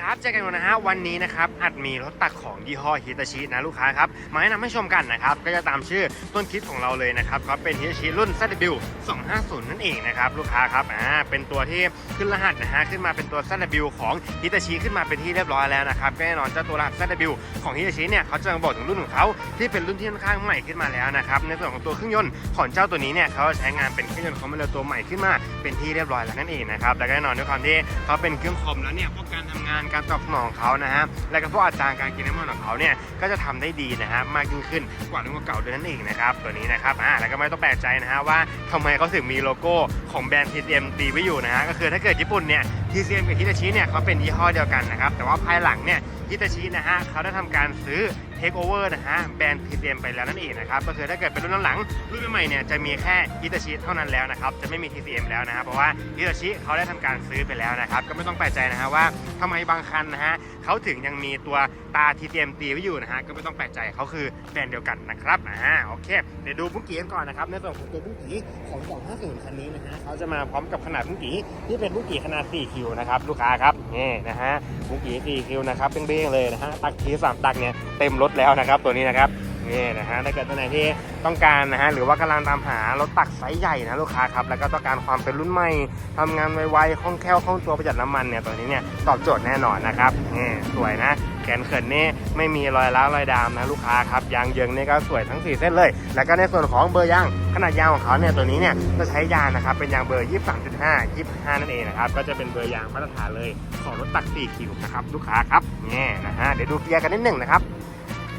ครับเจอกันนะฮะวันนี้นะครับอัดมีรถตักของยี่ห้อฮิตาชินะลูกค้าครับมาแนะนำให้ชมกันนะครับก็จะตามชื่อต้นคิดของเราเลยนะครับก็เป็นฮิตาชิรุ่น ZW 250 นั่นเองนะครับลูกค้าครับอ่าเป็นตัวที่ขึ้นรหัสนะฮะขึ้นมาเป็นตัว ZW ของฮิตาชิขึ้นมาเป็นที่เรียบร้อยแล้วนะครับแน่นอนเจ้าตัวรหัส ZW ของฮิตาชิเนี่ยเขาจะมาบอกถึงรุ่นของเขาที่เป็นรุ่นที่ค่อนข้างใหม่ขึ้นมาแล้วนะครับในส่วนของตัวเครื่องยนต์ของเจ้าตัวนี้เนี่ยเขาใช้งานเป็นเครื่องยนต์คอมเตอร์ตัวใหม่ขึ้นมาเป็นที่เรียบร้อยแล้วนั่นเองนะครับแล้วก็แน่นอนด้วยความที่เขาเป็นเครื่องคอมแล้วเนี่ยพวกการทำงานการตอบสนองเขานะฮะและก็พวกอัตราการกินน้ำมันของเขาเนี่ยก็จะทำได้ดีนะฮะมากยิ่งขึ้นกว่ารุ่นเก่าด้วยนั่นเองนะครับตัวนี้นะครับอ่าแล้วก็ไม่ต้องแปลกใจนะฮะว่าทำไมเขาถึงมีโลโก้ของแบรนด์ TM ตีไว้อยู่นะฮะก็คือถ้าเกิดญี่ปุ่นเนี่ย TCM กับฮิตาชิเนี่ยเขาเป็นยี่ห้อเดียวกันนะครับ แต่ว่าภายหลังเนี่ยฮิตาชินะฮะเขาได้ทำการซื้อเทคโอเวอร์นะฮะแบรนด์ TCM ไปแล้วนั่นเองนะครับ ก็คือถ้าเกิดเป็นรุ่นหลังรุ่นใหม่ๆเนี่ยจะมีแค่ฮิตาชิเท่านั้นแล้วนะครับ จะไม่มี TCM แล้วนะครับเพราะว่าฮิตาชิเขาได้ทำการซื้อไปแล้วนะครับ ก็ไม่ต้องแปลกใจนะฮะว่าทำไมบางคันนะฮะเขาถึงยังมีตัวตา TCM ตีไว้อยู่นะฮะก็ไม่ต้องแปลกใจเขาคือแบรนด์เดียวกันนะครับอ่าโอเคเดี๋ยวดูบุ้งกี้กันก่อนนะครับในส่วนของตัวบุ้งกี้ของ250คันนี้นะฮะเขาจะมาพร้อมกับขนาดบุ้งกี้ที่เป็นบุ้งกี้ขนาด4คิวนะครับลูกค้าครับนี่นะฮะบุ้งกี้4คิวนะครับเบ้งๆเลยนะฮะตักทีสามตักเนี่ยเต็มรถแล้วนะครับตัวนี้นะครับนี่นะฮะถ้าเกิดตอนไหนที่ต้องการนะฮะหรือว่ากำลังตามหารถตักไซส์ใหญ่นะลูกค้าครับแล้วก็ต้องการความเป็นรุ่นใหม่ทำงานไวๆคล่องแคล่วคล่องตัวประหยัดน้ำมันเนี่ยตัวนี้เนี่ยตอบโจทย์แน่นอนนะครับนี่สวยนะ ขนเขินนี่ไม่มีรอยร้าวรอยดามนะลูกค้าครับยางเยิงนี่ก็สวยทั้ง 4 เส้นเลย แล้วก็ในส่วนของเบอร์ยางขนาดยางของเขาเนี่ยตัวนี้เนี่ยจะใช้ยางนะครับเป็นยางเบอร์ 23.5 25 นั่นเองนะครับก็จะเป็นเบอร์ยางมาตรฐานเลยของรถตัก4คิวนะครับลูกค้าครับนี่นะฮะเดี๋ยวดูเกียร์กันนิดหนึ่งนะครับ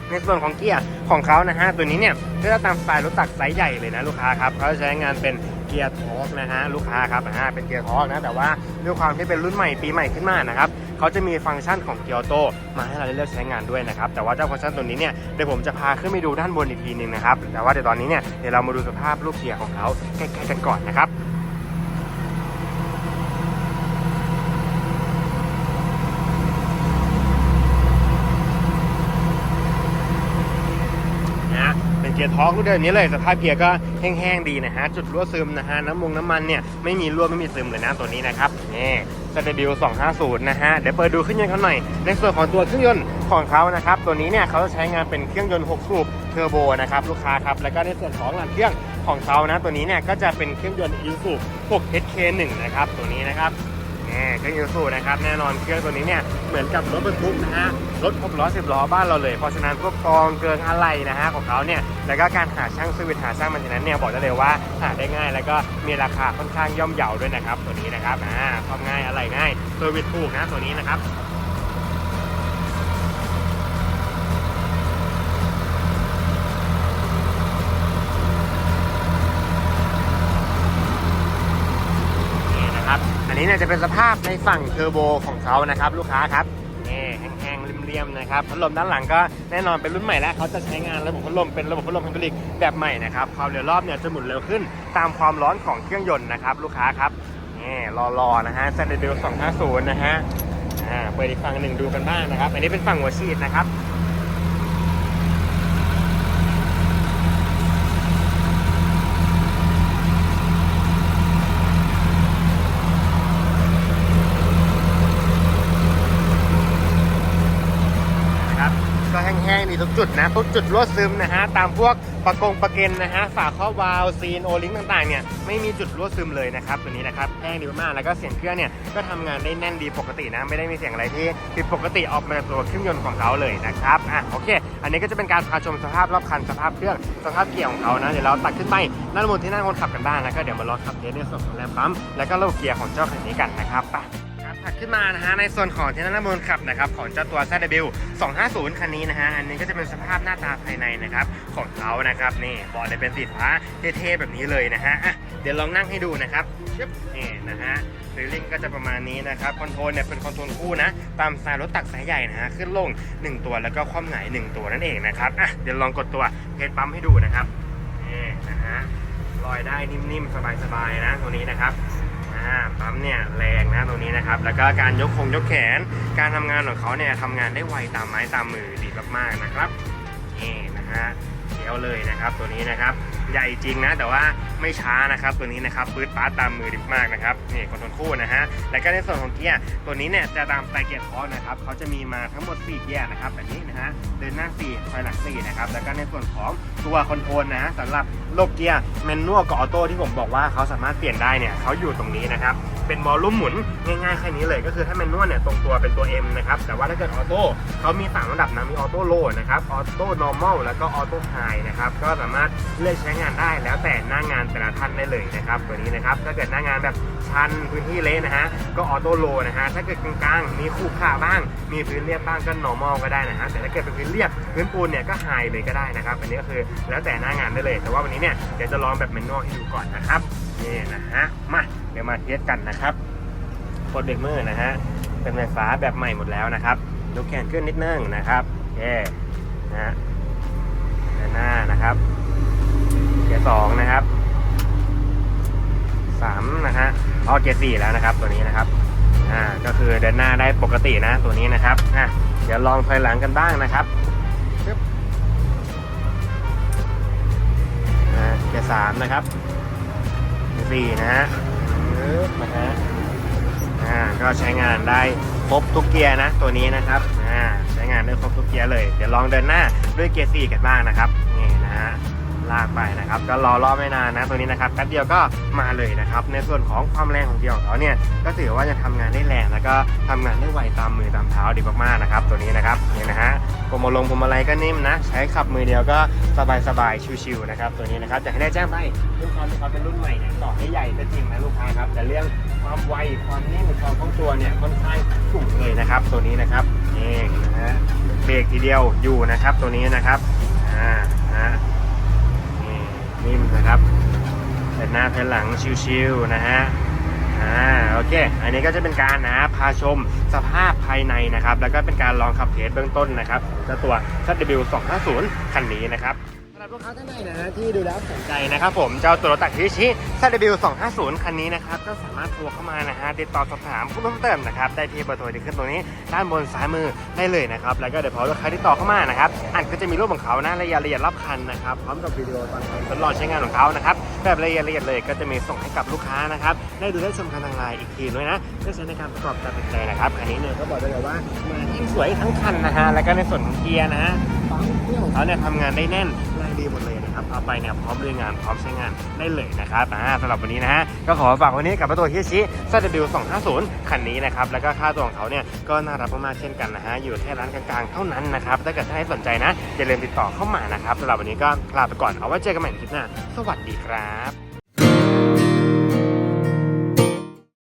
ในส่วนของเกียร์ของเขานะฮะตัวนี้เนี่ยก็จะตามสไตล์รถตักไซส์ใหญ่เลยนะลูกค้าครับเขาจะใช้งานเป็นเกียร์ทอร์กนะฮะลูกค้าครับอ่าเป็นเกียร์ทอร์กนะแต่ว่าด้วยความที่เป็นรุ่นใหม่ปีใหม่ขึ้นมานะครับ เขาจะมีฟังก์ชันของเกียร์โตมาให้เราได้เลือกใช้งานด้วยนะครับ แต่ว่าเจ้าฟังก์ชันตัวนี้เนี่ยเดี๋ยวผมจะพาขึ้นไปดูด้านบนอีกทีหนึ่งนะครับ แต่ว่าเดี๋ยวตอนนี้เนี่ยเดี๋ยวเรามาดูสภาพลูกเกียร์ของเขาใกล้ๆกันก่อนนะครับนะเป็นเกียร์ท็อกรุ่นเดิมนี้เลยสภาพเกียร์ก็แห้งๆดีนะฮะจุดรั่วซึมนะฮะน้ำมงน้ำมันเนี่ยไม่มีรั่วไม่มีซึมเลยนะตัวนี้นะครับนี่ สเตบิล250 นะฮะ เดี๋ยวเปิดดูเครื่องยนต์เขาหน่อย ในส่วนของตัวเครื่องยนต์ของเขานะครับ ตัวนี้เนี่ยเขาจะใช้งานเป็นเครื่องยนต์ 6 สูบเทอร์โบนะครับลูกค้าครับ แล้วก็ในส่วนของหลังเครื่องของเขานะ ตัวนี้เนี่ยก็จะเป็นเครื่องยนต์อิ s u 6 HK1 นะครับ ตัวนี้นะครับ นี่เครื่องยูสูนะครับแน่นอนเครื่องตัวนี้เนี่ยเหมือนกับรถบรรทุกนะฮะรถ6ล้อ10ล้อบ้านเราเลยเพราะฉะนั้นพวกกองเกิงอะไรนะฮะของเขาเนี่ยแล้วก็การหาช่างสวิตช์หาช่างมันฉะนั้นเนี่ยบอกได้เลยว่าหาได้ง่าย แล้วก็มีราคาค่อนข้างย่อมเยาด้วยนะครับตัวนี้นะครับอ่าความง่ายอะไรง่ายสวิตช์ถูกนะตัวนี้นะครับ นี่ นี้เนี่ยจะเป็นสภาพในฝั่งเทอร์โบของเขานะครับลูกค้าครับนี่แห้งๆเรียมๆนะครับพัดลมด้านหลังก็แน่นอนเป็นรุ่นใหม่แล้วเขาจะใช้งานระบบพัดลมเป็นระบบพัดลมไฮดรอลิกแบบใหม่นะครับความเร็วรอบเนี่ยจะหมุนเร็วขึ้นตามความร้อนของเครื่องยนต์นะครับลูกค้าครับนี่รอๆนะฮะแซนเดล250 นะฮะอ่าเปิดอีกฝั่งหนึ่งดูกันบ้างนะครับ อันนี้เป็นฝั่งหัวฉีดนะครับก็แห้งๆดี ทุกจุดนะทุกจุดรั่วซึมนะฮะตามพวกประกงประเกนนะฮะฝาข้อวาล์วซีนโอลิงต่างๆเนี่ยไม่มีจุดรั่วซึมเลยนะครับตัวนี้นะครับแห้งดีมากแล้วก็เสียงเครื่องเนี่ยก็ทำงานได้แน่นดีปกตินะไม่ได้มีเสียงอะไรที่ผิดปกติออกมาจากตัวเครื่องยนต์ของเขาเลยนะครับอะโอเค อันนี้ก็จะเป็นการพาชมสภาพรอบคันสภาพเครื่องสภาพเกียร์ของเขานะเดี๋ยวเราตัดขึ้นไปนั่งบนที่นั่งคนขับกันบ้างแล้วก็เดี๋ยวมาลองขับเทสในส่วนของแรมปั๊มแล้วก็ระบบเกียร์ของเจ้าคันนี้กันนะครับไป ถัดขึ้นมานะฮะในส่วนของที่นั่งด้านบนขับนะครับของเจ้าตัว ZW 250 คันนี้นะฮะอันนี้ก็จะเป็นสภาพหน้าตาภายในนะครับของเขานะครับนี่เบาะเนี่ยเป็นสีฟ้าเท่ๆแบบนี้เลยนะฮะอะเดี๋ยวลองนั่งให้ดูนะครับชึบนี่นะฮะซีลิงก็จะประมาณนี้นะครับคอนโทรลเนี่ยเป็นคอนโทรลคู่นะตามสไตล์รถตักสายใหญ่นะฮะขึ้นลง 1 ตัวแล้วก็คว่ำหงาย1ตัวนั่นเองนะครับอะเดี๋ยวลองกดตัวเพจปั๊มให้ดูนะครับนี่นะฮะลอยได้นิ่มๆสบายๆนะตัวนี้นะครับ อ่าปั๊มเนี่ยแรงนะตรงนี้นะครับ แล้วก็การยกคงยกแขน การทำงานของเขาเนี่ยทำงานได้ไวตามไม้ตามมือดีมากๆนะครับนี่นะฮะเดี๋ยวเลยนะครับตัวนี้นะครับ ใหญ่จริงนะ แต่ว่าไม่ช้านะครับ ตัวนี้นะครับปื๊ดปาร์ตามมือดิบมากนะครับนี่คอนโทรลคู่นะฮะแล้วก็ในส่วนของเกียร์ตัวนี้เนี่ยจะตามสไตล์เกียร์ทอร์นะครับเขาจะมีมาทั้งหมด 4 เกียร์นะครับแบบนี้นะฮะเดินหน้า4ถอยหลัง4นะครับแล้วก็ในส่วนของตัวคอนโทรลนะสำหรับโลกเกียร์แมนนวลกับออโต้ที่ผมบอกว่าเขาสามารถเปลี่ยนได้เนี่ยเขาอยู่ตรงนี้นะครับเป็นวอลลุ่มหมุนง่ายๆแค่นี้เลยก็คือถ้าแมนนวลเนี่ยตรงตัวเป็นตัว M นะครับแต่ว่าถ้าเกิดออโต้เขามี3ระดับนะมีออโต้โลนะครับออโต้นอร์มอลแล้วก็ออโต้ไฮนะครับก็สามารถเลือกใช้งานได้แล้วแต่หน้างานแต่ละท่านได้เลยนะครับตัวนี้นะครับถ้าเกิดหน้างานแบบชันพื้นที่เละนะฮะก็ออโต้โลนะฮะถ้าเกิดกลางๆมีคู่ขาบ้าง มีพื้นเรียบบ้างก็นอมอลก็ได้นะฮะแต่ถ้าเกิดเป็นพื้นเรียบพื้นปูนเนี่ยก็ไฮเลยก็ได้นะครับอันนี้ก็คือแล้วแต่หน้างานได้เลย แต่ว่าวันนี้เนี่ยเดี๋ยวจะลองแบบแมนนวลให้ดูก่อนนะครับนี่นะฮะมาเดี๋ยวมาเทสกันนะครับกดเบรกมือนะฮะเป็นไฟฟ้าแบบใหม่หมดแล้วนะครับยกแขนขึ้นนิดนึงนะครับโอเคนะฮะด้านหน้านะครับ สองนะครับสามนะฮะอ๋อเกียร์สี่แล้วนะครับ ตัวนี้นะครับอ่าก็คือเดินหน้าได้ปกตินะตัวนี้นะครับอะเดี๋ยวลองถอยหลังกันบ้างนะครับปึ๊บอ่าเกียร์สามนะครับเกียร์สี่นะฮะปึ๊บนะฮะอ่าก็ใช้งานได้ครบทุกเกียร์นะตัวนี้นะครับอ่าใช้งานได้ครบทุกเกียร์เลย เดี๋ยวลองเดินหน้าด้วยเกียร์4กันบ้างนะครับนี่นะฮะ ลากไปนะครับ ก็รอรอบไม่นานนะตัวนี้นะครับแป๊บเดียวก็มาเลยนะครับ ในส่วนของความแรงของเกียร์ของเขาเนี่ยก็ถือว่าจะทำงานได้แรงแล้วก็ทำงานได้ไวตามมือตามเท้าดีมากๆนะครับ ตัวนี้นะครับนี่นะฮะพวงมาลงพวงมาลัยก็นิ่มนะ ใช้ขับมือเดียวก็สบายๆชิวๆนะครับตัวนี้นะครับจะให้ได้แจ้งไปรุ่นความที่เขาเป็นรุ่นใหม่เนี่ยต่อให้ใหญ่ก็จริงนะลูกค้าครับแต่เรื่องความไวความนิ่มความคล่องตัวเนี่ยค่อนข้างสูงเลยนะครับตัวนี้นะครับนี่นะฮะเบรกทีเดียวอยู่นะครับตัวนี้นะครับอ่านะฮะ นิ่มนะครับแผ่นหน้าแผ่นหลังชิวๆนะฮะอ่าโอเค อันนี้ก็จะเป็นการนะพาชมสภาพภายในนะครับ แล้วก็เป็นการลองขับเทสเบื้องต้นนะครับเจ้าตัว ZW 250คันนี้นะครับำหรับลูกค้าท่านใดนะที่ดูแล้วสนใจนะครับผมเจ้าตัวรถตักฮิชิ ZW 250 คันนี้นะครับก็สามารถโทรเข้ามานะฮะติดต่อสอบถามเพิ่มเติมนะครับได้ที่เบอร์โทรที่ขึ้นตรงนี้ด้านบนซ้ายมือได้เลยนะครับแล้วก็เดี๋ยวพอลูกค้าที่ต่อเข้ามานะครับอันก็จะมีรูปของเขานะรายละเอียดรอบคันนะครับพร้อมกับวิดีโอตอนทดลองใช้งานของเขานะครับแบบละเอียดละเอียดเลยก็จะมีส่งให้กับลูกค้านะครับได้ดูได้ชมกันทางไลน์อีกทีด้วยนะเพื่อใช้ในการประกอบการตัดสินใจนะครับอันนี้เนี่ยก็บอกได้เลยว่ามาที่สวยทั้งคันนะฮะแล้วก็ในส่วนของเกียร์นะฮะเขาเนี่ยทำงานได้แน่น ดีหมดเลยนะครับเอาไปเนี่ยพร้อมเรียงานพร้อมใช้งานได้เลยนะครับอ่าสำหรับวันนี้นะฮะก็ขอฝากวันนี้กับตัวฮิชิวสองห้าศูนย์คันนี้นะครับแล้วก็ค่าตัวของเขาเนี่ยก็น่ารับมากๆเช่นกันนะฮะอยู่แค่ร้านกลางๆเท่านั้นนะครับถ้าเกิดท่านใดสนใจนะอย่าลืมติดต่อเข้ามานะครับสำหรับวันนี้ก็ลาไปก่อนเอาไว้เจอกันใหม่ในคลิปหน้าสวัสดีครับ